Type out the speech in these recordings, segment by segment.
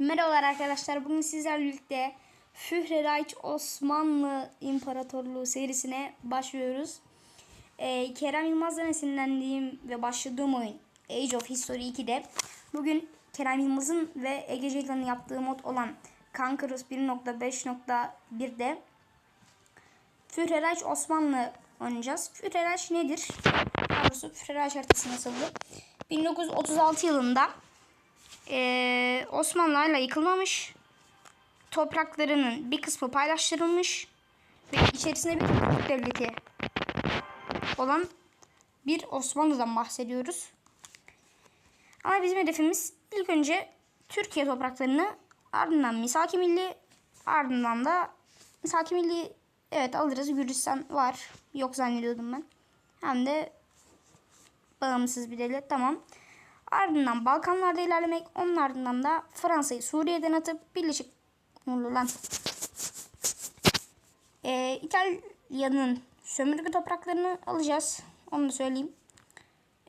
Merhabalar arkadaşlar. Bugün sizlerle birlikte Führer Osmanlı İmparatorluğu serisine başlıyoruz. Ee, Kerem Yılmaz'dan esinlendiğim ve başladığım oyun Age of History 2'de bugün Kerem Yılmaz'ın ve Ege Ceylan'ın yaptığı mod olan Conquerors 1.5.1'de Führer Osmanlı oynayacağız. Führer nedir? Daha doğrusu Führer haritası nasıldı? 1936 yılında ee, Osmanlı hala yıkılmamış. Topraklarının bir kısmı paylaştırılmış. Ve içerisinde bir Türk devleti olan bir Osmanlı'dan bahsediyoruz. Ama bizim hedefimiz ilk önce Türkiye topraklarını ardından Misaki Milli ardından da Misaki Milli evet alırız. Gürcistan var. Yok zannediyordum ben. Hem de bağımsız bir devlet tamam. Ardından Balkanlarda ilerlemek, onun ardından da Fransa'yı Suriye'den atıp Birleşik lan. Ee, İtalya'nın sömürge topraklarını alacağız. Onu da söyleyeyim.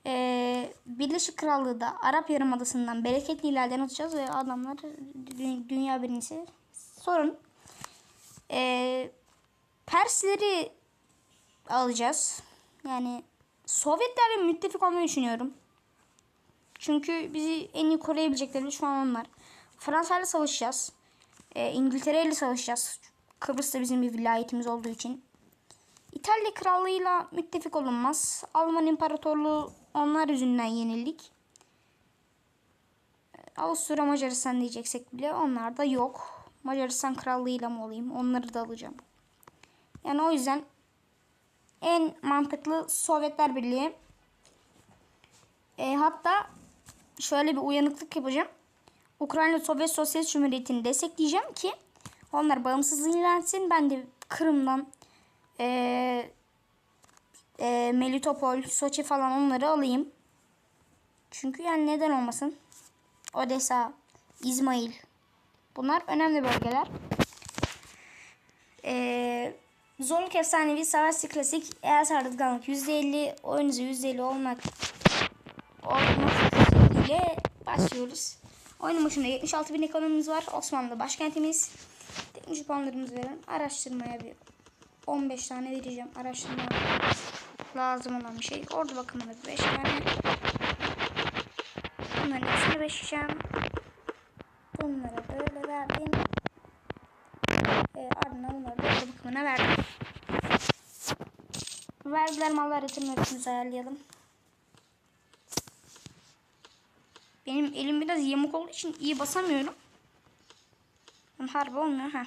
Ee, Birleşik Krallığı da Arap Yarımadası'ndan bereketli ilerden atacağız ve adamlar dü- dünya birincisi. Sorun. Ee, Persleri alacağız. Yani Sovyetlerle müttefik olmayı düşünüyorum. Çünkü bizi en iyi koruyabilecekleri şu an onlar. Fransa ile savaşacağız. Ee, İngiltere ile savaşacağız. Kıbrıs da bizim bir vilayetimiz olduğu için. İtalya krallığıyla müttefik olunmaz. Alman İmparatorluğu onlar yüzünden yenildik. Ee, Avusturya Macaristan diyeceksek bile onlar da yok. Macaristan krallığıyla mı olayım? Onları da alacağım. Yani o yüzden en mantıklı Sovyetler Birliği. E, hatta şöyle bir uyanıklık yapacağım. Ukrayna Sovyet Sosyalist Cumhuriyeti'ni destekleyeceğim ki onlar bağımsızlığını ilan etsin. Ben de Kırım'dan e, e, Melitopol, Soçi falan onları alayım. Çünkü yani neden olmasın? Odessa, İzmail. Bunlar önemli bölgeler. Eee Zorluk efsanevi savaş klasik eğer sardırganlık %50 oyunuzu %50 olmak olmak ile başlıyoruz. Oyunun başında 76 bin ekonomimiz var. Osmanlı başkentimiz. Teknoloji puanlarımızı verin. Araştırmaya bir 15 tane vereceğim. Araştırma lazım olan bir şey. Ordu bakımına 5 tane. Bunların hepsini beşeceğim. Bunlara böyle verdim. E, ardından bunları da ordu bakımına verdim. Vergiler mallar yatırım ayarlayalım. Benim elim biraz yamuk olduğu için iyi basamıyorum. Harbi olmuyor ha.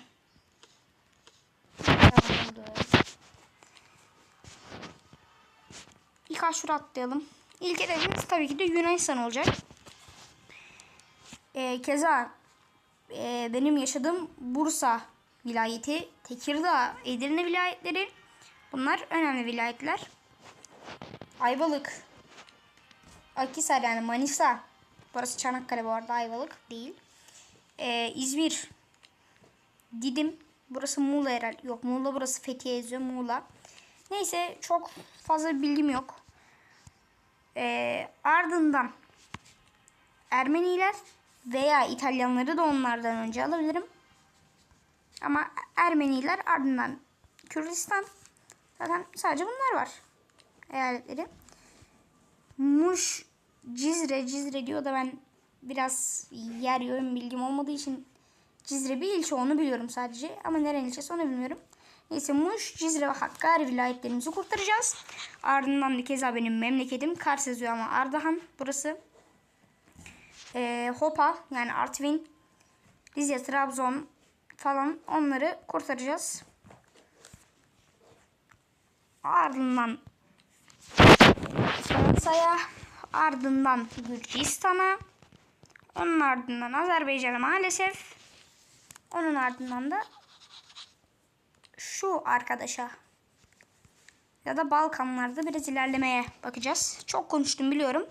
İlk aşure atlayalım. İlk hedefimiz tabii ki de Yunanistan olacak. Ee, keza e, benim yaşadığım Bursa vilayeti, Tekirdağ, Edirne vilayetleri bunlar önemli vilayetler. Ayvalık, Akhisar yani Manisa. Burası Çanakkale bu arada Ayvalık değil. Ee, İzmir, Didim. Burası Muğla herhalde. Yok Muğla burası Fethiye yazıyor Muğla. Neyse çok fazla bilgim yok. Ee, ardından Ermeniler veya İtalyanları da onlardan önce alabilirim. Ama Ermeniler ardından Kürdistan. Zaten sadece bunlar var. Eyaletleri. Muş, Cizre, Cizre diyor da ben biraz yer yön bilgim olmadığı için Cizre bir ilçe onu biliyorum sadece. Ama nerenin ilçesi onu bilmiyorum. Neyse Muş, Cizre ve Hakkari vilayetlerimizi kurtaracağız. Ardından da keza benim memleketim Kars yazıyor ama Ardahan burası. Ee, Hopa yani Artvin, Rize, Trabzon falan onları kurtaracağız. Ardından Fransa'ya, ardından Gürcistan'a, onun ardından Azerbaycan'a maalesef, onun ardından da şu arkadaşa ya da Balkanlarda biraz ilerlemeye bakacağız. Çok konuştum biliyorum.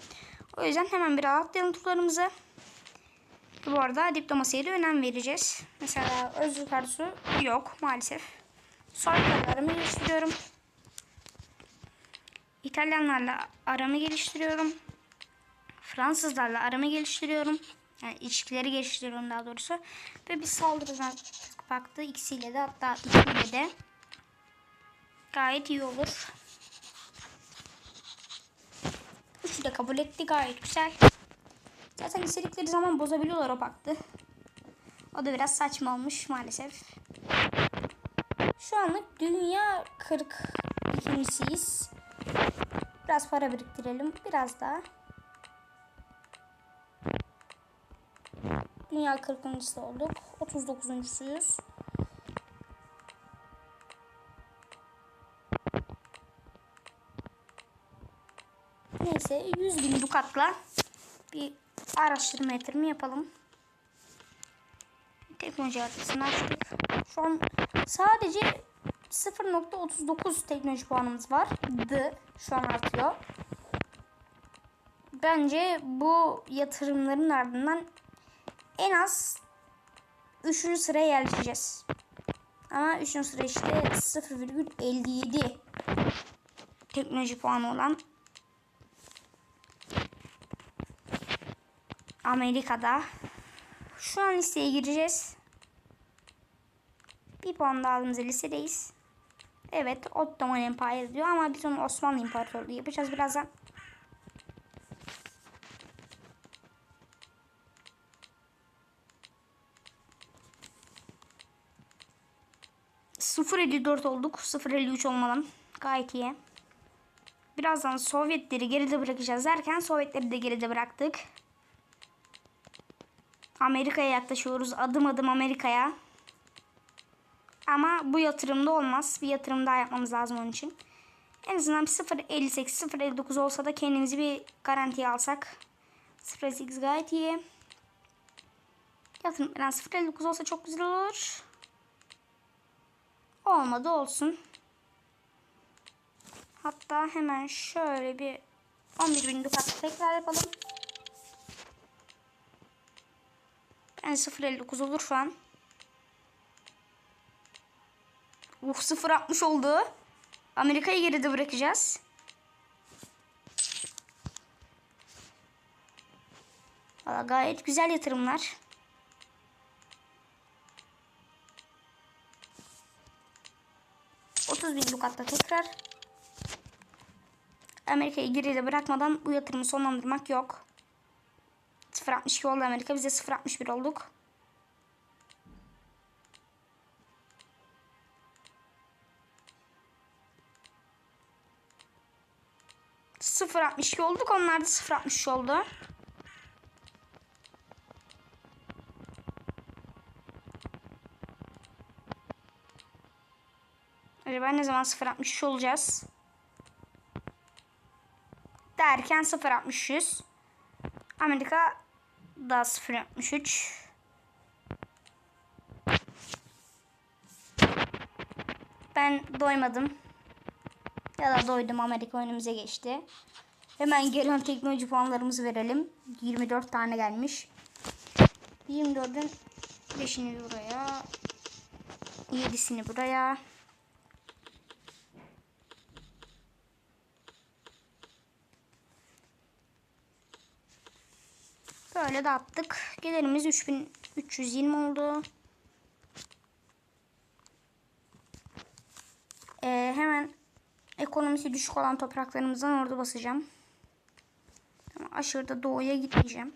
O yüzden hemen bir atlayalım turlarımızı. Bu arada diplomasiye de önem vereceğiz. Mesela özlük arzusu yok maalesef. Soytarlarımı geliştiriyorum. İtalyanlarla aramı geliştiriyorum. Fransızlarla aramı geliştiriyorum. Yani ilişkileri geliştiriyorum daha doğrusu. Ve bir saldırı baktı. ikisiyle de hatta ikiyle de. Gayet iyi olur. Üçü de kabul etti. Gayet güzel. Zaten istedikleri zaman bozabiliyorlar o paktı. O da biraz saçma olmuş maalesef. Şu anlık dünya 42.siyiz. Biraz para biriktirelim. Biraz daha. Dünya 40.sı olduk. 39.suyuz. Neyse 100 bin dukatla bir araştırma yatırımı yapalım. Teknoloji haritasını açtık. Şu an sadece 0.39 teknoloji puanımız var. D şu an artıyor. Bence bu yatırımların ardından en az 3. sıraya yerleşeceğiz. Ama 3. sıra işte 0,57 teknoloji puanı olan Amerika'da. Şu an listeye gireceğiz. Bir puan daha aldığımızda listedeyiz. Evet Ottoman Empire diyor ama biz onu Osmanlı İmparatorluğu yapacağız birazdan. ...0.54 olduk. 0.53 olmadan. Gayet iyi. Birazdan Sovyetleri geride bırakacağız derken Sovyetleri de geride bıraktık. Amerika'ya yaklaşıyoruz. Adım adım Amerika'ya. Ama bu yatırımda olmaz. Bir yatırım daha yapmamız lazım onun için. En azından 0.58, 0.59 olsa da kendimizi bir garantiye alsak. 0.58 gayet iyi. Yatırım falan 0.59 olsa çok güzel olur. Olmadı olsun. Hatta hemen şöyle bir 11 bin dukat tekrar yapalım. Yani 0.59 olur şu an. Uh 0.60 oldu. Amerika'yı geride bırakacağız. Valla gayet güzel yatırımlar. Otuz bin dukatta tekrar. Amerika'yı geride bırakmadan bu yatırımı sonlandırmak yok. 0.62 oldu Amerika. Biz de 0.61 olduk. Sıfır altmış olduk. Onlar da sıfır altmış oldu. Acaba ne zaman sıfır altmış olacağız? Derken sıfır altmış yüz. Amerika da 0.63. Ben doymadım. Ya da doydum Amerika önümüze geçti. Hemen gelen teknoloji puanlarımızı verelim. 24 tane gelmiş. 24'ün 5'ini buraya. 7'sini buraya. Böyle dağıttık. Gelirimiz 3320 oldu. Ee, hemen ekonomisi düşük olan topraklarımızdan orada basacağım. Ama aşırı da doğuya gitmeyeceğim.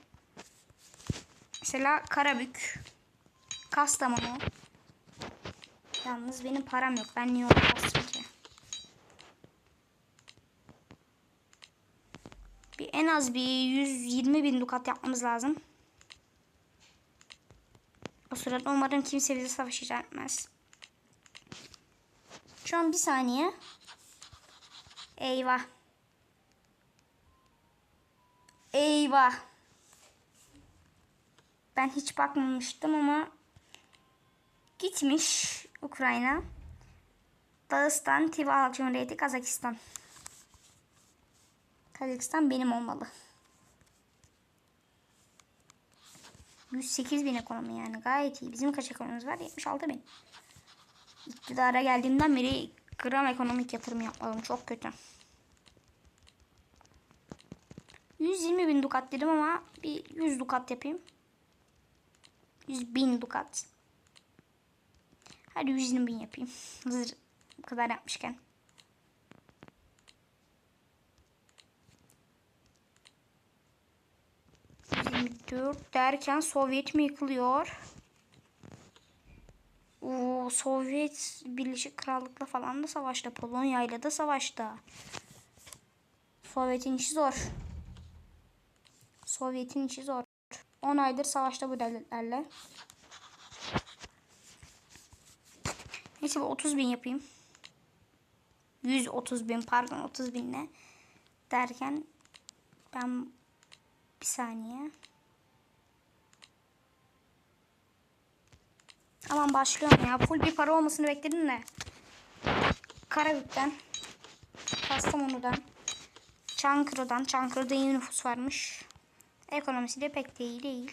Mesela Karabük, Kastamonu. Yalnız benim param yok. Ben niye oraya basacağım ki? Bir en az bir 120 bin dukat yapmamız lazım. O sırada umarım kimse bize savaş etmez. Şu an bir saniye. Eyvah. Eyvah. Ben hiç bakmamıştım ama gitmiş Ukrayna. Dağıstan, Tiva Cumhuriyeti, Kazakistan. Kazakistan benim olmalı. 108 bin ekonomi yani gayet iyi. Bizim kaç ekonomimiz var? 76 bin. İktidara geldiğimden beri gram ekonomik yatırım yapmadım. Çok kötü. 120 bin dukat dedim ama bir 100 dukat yapayım. 100 bin dukat. Hadi 120 bin yapayım. Hazır bu kadar yapmışken. Dört derken Sovyet mi yıkılıyor? Oo, Sovyet Birleşik Krallık'la falan da savaşta. Polonya'yla da savaşta. Sovyet'in işi zor. Sovyet'in işi zor. 10 aydır savaşta bu devletlerle. Neyse bu 30 bin yapayım. 130 bin pardon 30 binle derken ben bir saniye. Aman başlıyorum ya. Full bir para olmasını bekledim de. Karabük'ten, Kastamonu'dan, Çankırı'dan. Çankırı'da iyi nüfus varmış. Ekonomisi de pek de iyi değil.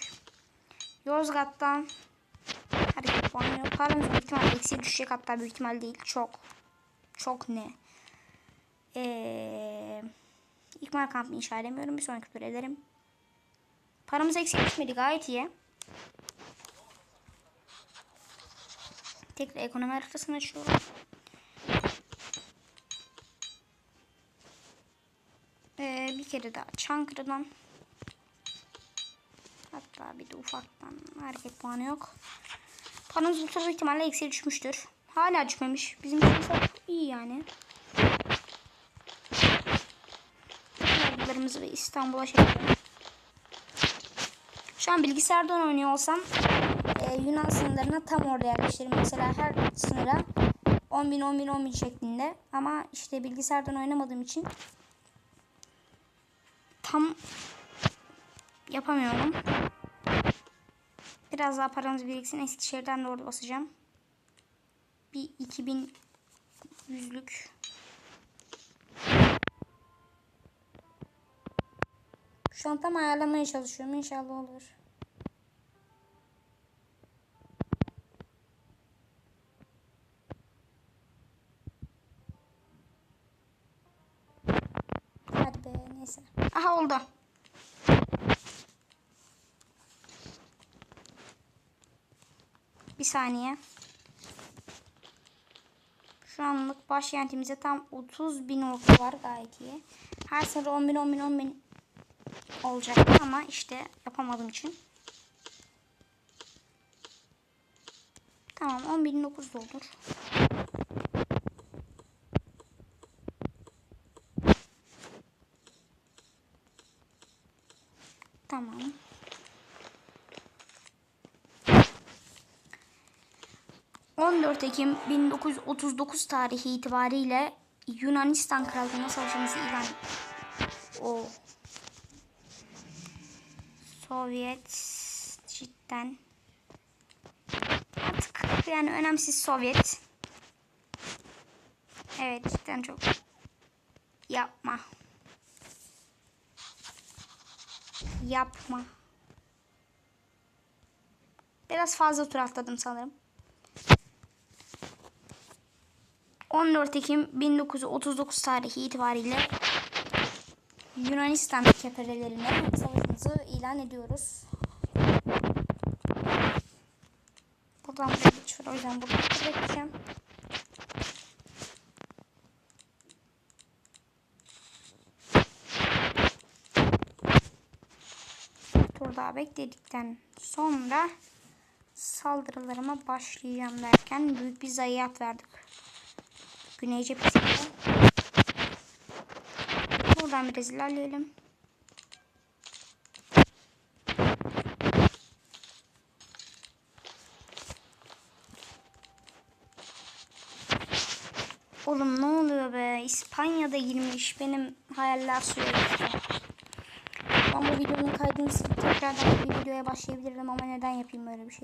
Yozgat'tan hareket puanı yok. Paramız büyük ihtimal eksiye düşecek hatta büyük ihtimal değil. Çok. Çok ne? Ee, İkmal kampı inşa edemiyorum. Bir sonraki tur ederim. Paramız eksik düşmedi gayet iyi. Tekrar ekonomi haritasını açıyorum. Ee, bir kere daha Çankırı'dan hatta bir de ufaktan hareket puanı yok. Bu tur ihtimalle eksiye düşmüştür. Hala düşmemiş. Bizim iyi yani. Vergilerimizi ve İstanbul'a şey. Şu an bilgisayardan oynuyor olsam Yunan sınırlarına tam orada yerleştiririm. Mesela her sınıra 10 bin 10 bin 10 bin şeklinde. Ama işte bilgisayardan oynamadığım için tam yapamıyorum. Biraz daha paramız biriksin. Eskişehir'den de orada basacağım. Bir 2000 yüzlük. Şu an tam ayarlamaya çalışıyorum. İnşallah olur. Aha oldu. Bir saniye. Şu anlık başkentimize tam 30 bin ordu var gayet iyi. Her sene 10 bin 10 bin 10 bin olacaktı ama işte yapamadığım için. Tamam 10.009 da olur. Tamam. ...14 Ekim 1939 tarihi itibariyle Yunanistan Krallığı'na savaşımızı ilan... O. Sovyet cidden artık yani önemsiz Sovyet. Evet cidden çok yapma. Yapma. Biraz fazla tur atladım sanırım. 14 Ekim 1939 tarihi itibariyle Yunanistan keperelerine savaşımızı ilan ediyoruz. Buradan buraya geçiyor. O yüzden buradan bekleyeceğim. Tur daha bekledikten sonra saldırılarıma başlayacağım derken büyük bir zayiat verdik. Güney cephesinde. Buradan biraz ilerleyelim. Oğlum ne oluyor be? İspanya'da girmiş. Benim hayaller suya gitti. Ben bu videonun kaydını tekrardan bir videoya başlayabilirim ama neden yapayım böyle bir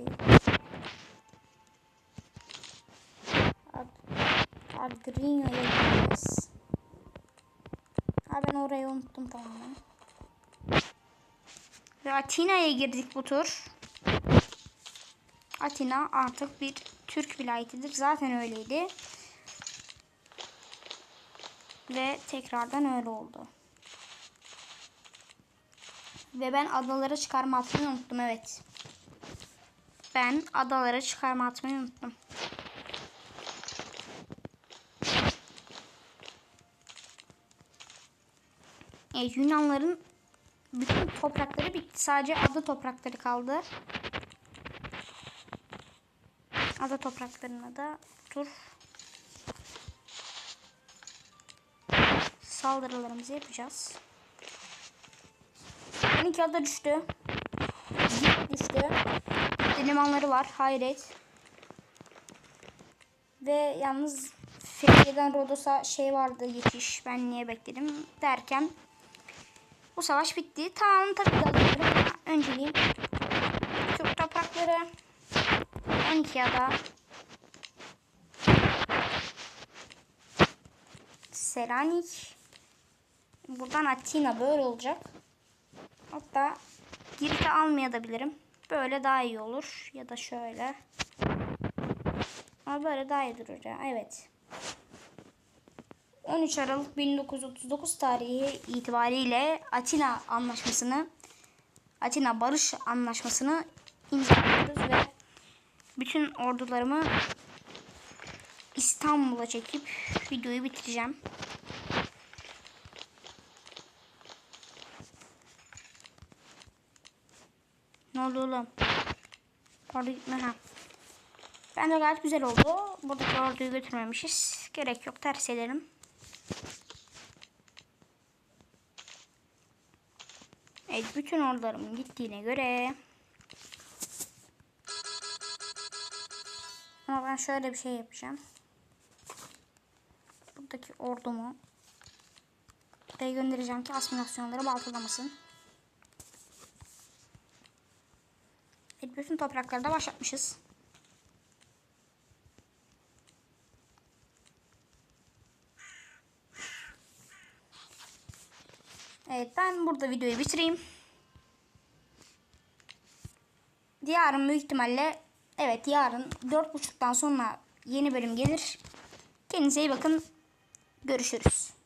şeyi? Adrino'ya gideceğiz. Ha ben orayı unuttum tamamen. Ve Atina'ya girdik bu tur. Atina artık bir Türk vilayetidir. Zaten öyleydi. Ve tekrardan öyle oldu. Ve ben adalara çıkarma atmayı unuttum evet. Ben adalara çıkarma atmayı unuttum. E, Yunanların bütün toprakları bitti. Sadece ada toprakları kaldı. Ada topraklarına da tur saldırılarımızı yapacağız. 12 ada düştü. Düştü. Limanları var. Hayret. Ve yalnız Fethiye'den Rodos'a şey vardı geçiş. Ben niye bekledim derken bu savaş bitti. Tamam tabii ki alıyorum. Önceliğim Türk toprakları 12 ada Selanik Buradan Atina böyle olacak. Hatta Girit'i almayabilirim. Böyle daha iyi olur. Ya da şöyle. Ama böyle daha iyi durur ya. Evet. 13 Aralık 1939 tarihi itibariyle Atina Anlaşması'nı Atina Barış Anlaşması'nı imzalıyoruz ve bütün ordularımı İstanbul'a çekip videoyu bitireceğim. Ne oldu oğlum? Orada gitme ha. Bence gayet güzel oldu. Buradaki orduyu götürmemişiz. Gerek yok ters edelim. Evet bütün ordularımın gittiğine göre ama ben şöyle bir şey yapacağım. Buradaki ordumu buraya göndereceğim ki asimilasyonları baltalamasın. Evet, bütün toprakları da başlatmışız. Evet ben burada videoyu bitireyim. Yarın büyük ihtimalle evet yarın 4.30'dan sonra yeni bölüm gelir. Kendinize iyi bakın. Görüşürüz.